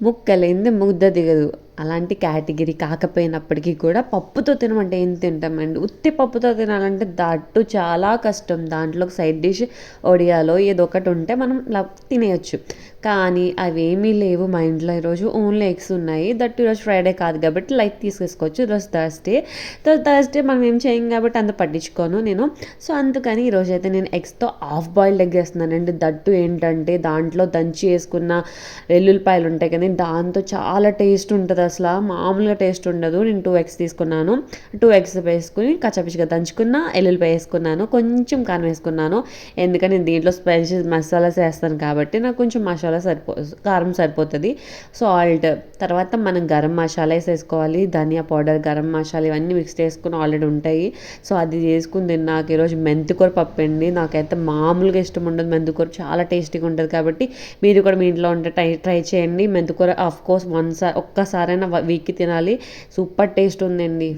ಮುಕ್ಕಲೆಯಿಂದ ಮುಗ್ಧ ತೆಗೆದು అలాంటి కేటగిరీ కాకపోయినప్పటికీ కూడా పప్పుతో తినమంటే ఏం తింటామండి? ఉత్తి పప్పుతో తినాలంటే దట్టు చాలా కష్టం. దాంట్లో సైడ్ డిష్ ఒడియాలో ఏదో ఒకటి ఉంటే మనం తినేయచ్చు. కానీ అవేమీ లేవు మా ఇంట్లో ఈరోజు. ఓన్లీ ఎగ్స్ ఉన్నాయి. దట్ ఈరోజు ఫ్రైడే కాదు కాబట్టి లైట్ తీసేసుకోవచ్చు. ఈరోజు థర్స్డే. సో థర్స్డే మనం ఏం చేయం కాబట్టి అంత పట్టించుకోను నేను. సో అందుకని ఈరోజు అయితే నేను ఎగ్స్తో హాఫ్ బాయిల్డ్ ఎగ్ వేస్తున్నానండి. దట్టు ఏంటంటే దాంట్లో దంచి వేసుకున్న వెల్లుల్లిపాయలు ఉంటాయి కానీ దాంతో చాలా టేస్ట్ ఉంటుంది అసలు మామూలుగా టేస్ట్ ఉండదు. నేను టూ ఎగ్స్ తీసుకున్నాను. టూ ఎగ్స్ వేసుకుని కచ్చపిచ్చిగా దంచుకున్న ఎల్లుల్లిపాయ వేసుకున్నాను. కొంచెం కారం వేసుకున్నాను. ఎందుకంటే నేను దీంట్లో స్పైసెస్ మసాలాస్ వేస్తాను కాబట్టి నాకు కొంచెం మసాలా సరిపో కారం సరిపోతుంది. సాల్ట్ తర్వాత మనం గరం మసాలా వేసుకోవాలి ధనియా పౌడర్ గరం మసాలా ఇవన్నీ మిక్స్ చేసుకుని ఆల్రెడీ ఉంటాయి. సో అది చేసుకుని తిన్నాక ఈరోజు మెంతికూర పప్పు అండి. నాకైతే మామూలుగా ఇష్టం ఉండదు మెంతికూర. చాలా టేస్టీగా ఉంటుంది కాబట్టి మీరు కూడా మీ ఇంట్లో ఉంటే ట్రై ట్రై చేయండి. మెంతికూర ఆఫ్ కోర్స్ వన్ సార్ ఒక్కసారి ఎప్పుడైనా వీక్కి తినాలి. సూపర్ టేస్ట్ ఉందండి.